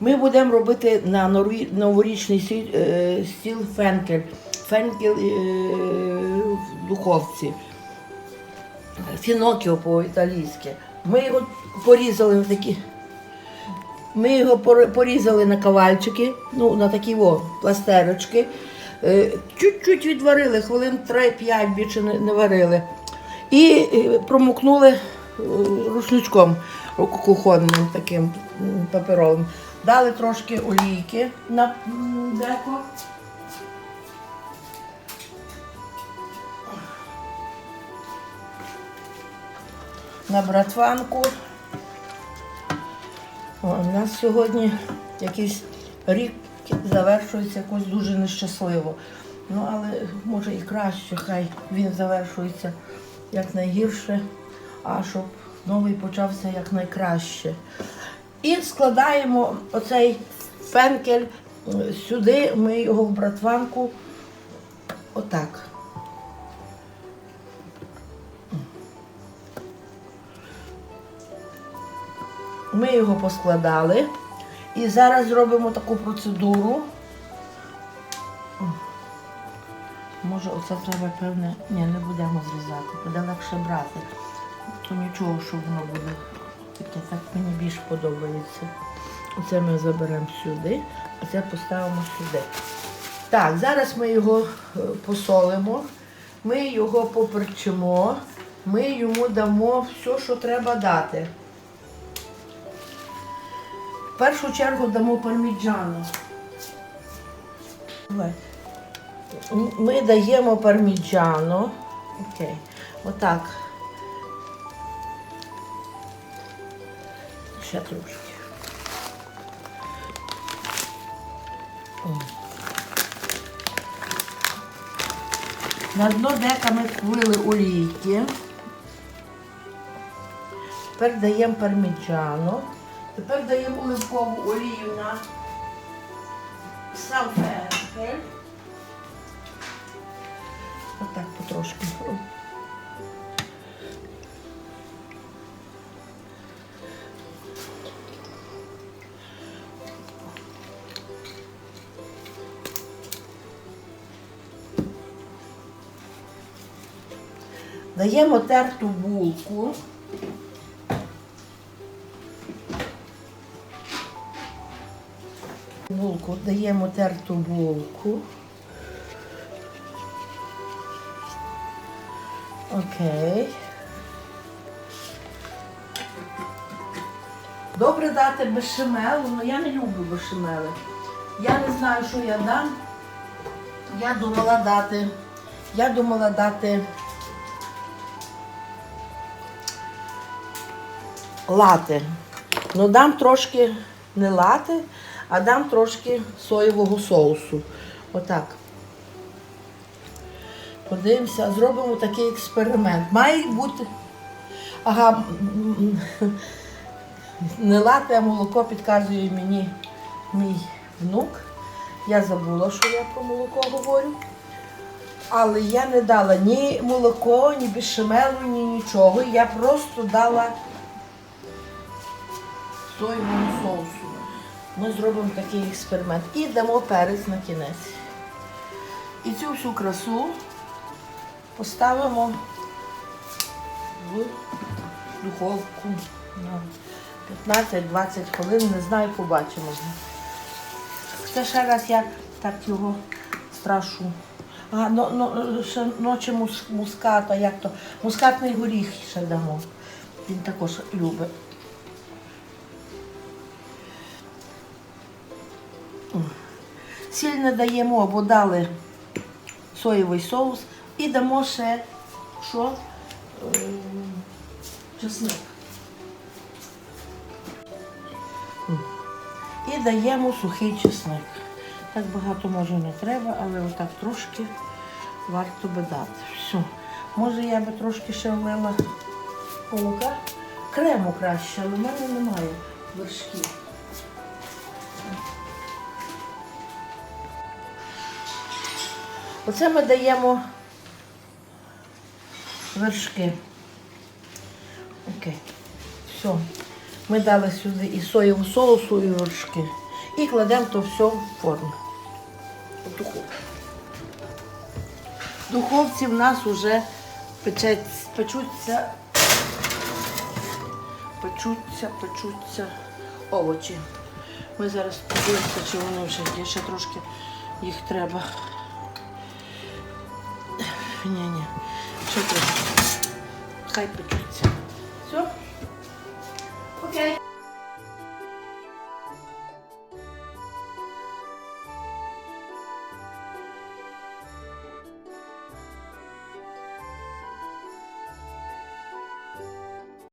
Ми будемо робити на новорічний е, стіл фенкель. Фенкель е, в духовці. Фінокіо по-італійськи. Ми його порізали на такі. Ми його порізали на кавальчики, ну, на такі о, пластерочки. Е, Чуть-чуть відварили, хвилин 3-5 більше не, варили. І промокнули рушничком кухонним таким паперовим. Дали трошки олійки на деко. На братванку. О, у нас сьогодні якийсь рік завершується якось дуже нещасливо. Ну, але може і краще, хай він завершується якнайгірше, а щоб новий почався якнайкраще. І складаємо оцей фенкель е, сюди, ми його в братванку отак. Ми його поскладали. І зараз зробимо таку процедуру. Може, оце треба, певне, ні, не будемо зрізати, буде легше брати. То нічого, що воно буде таке, так мені більш подобається. Оце ми заберемо сюди, а це поставимо сюди. Так, зараз ми його е, посолимо, ми його поперчимо, ми йому дамо все, що треба дати. В першу чергу дамо парміджану. Ми даємо парміджану. Окей. Отак. Ще трошки. На дно дека ми влили олійки. Тепер даємо парміджану. Тепер даємо оливкову олію на сам фенкель. Отак потрошки. Даємо терту булку. Булку, даємо терту булку. Окей. Добре дати бешемел, але я не люблю бешемели. Я не знаю, що я дам. Я думала дати. Я думала дати лати. Ну дам трошки не лати, а дам трошки соєвого соусу. Отак. Подивимося, зробимо такий експеримент. Має бути. Ага, не лати, а молоко підказує мені мій внук. Я забула, що я про молоко говорю. Але я не дала ні молоко, ні бешемелу, ні нічого. Я просто дала соєвого соусу. Ми зробимо такий експеримент. І дамо перець на кінець. І цю всю красу поставимо в духовку на 15-20 хвилин, не знаю, побачимо. Це ще раз я так його страшу. А, ну, ну, ще ночі мус, муската, як то? Мускатний горіх ще дамо. Він також любить. Сіль даємо, бо дали соєвий соус і дамо ще що? Е, Чесник. І даємо сухий чесник. Так багато може не треба, але отак трошки варто би дати. Все. Може я би трошки ще влила молока. Крему краще, але в мене немає вершків. Оце ми даємо вершки. Окей. Все. Ми дали сюди і соєву соусу, і вершки. І кладемо то все в форму. В духовку. В духовці в нас вже печуться, печуться, печуться овочі. Ми зараз подивимося, чи вони вже є, ще трошки їх треба. Ні, ні, ще трошки. Хай печуться. Все? Окей.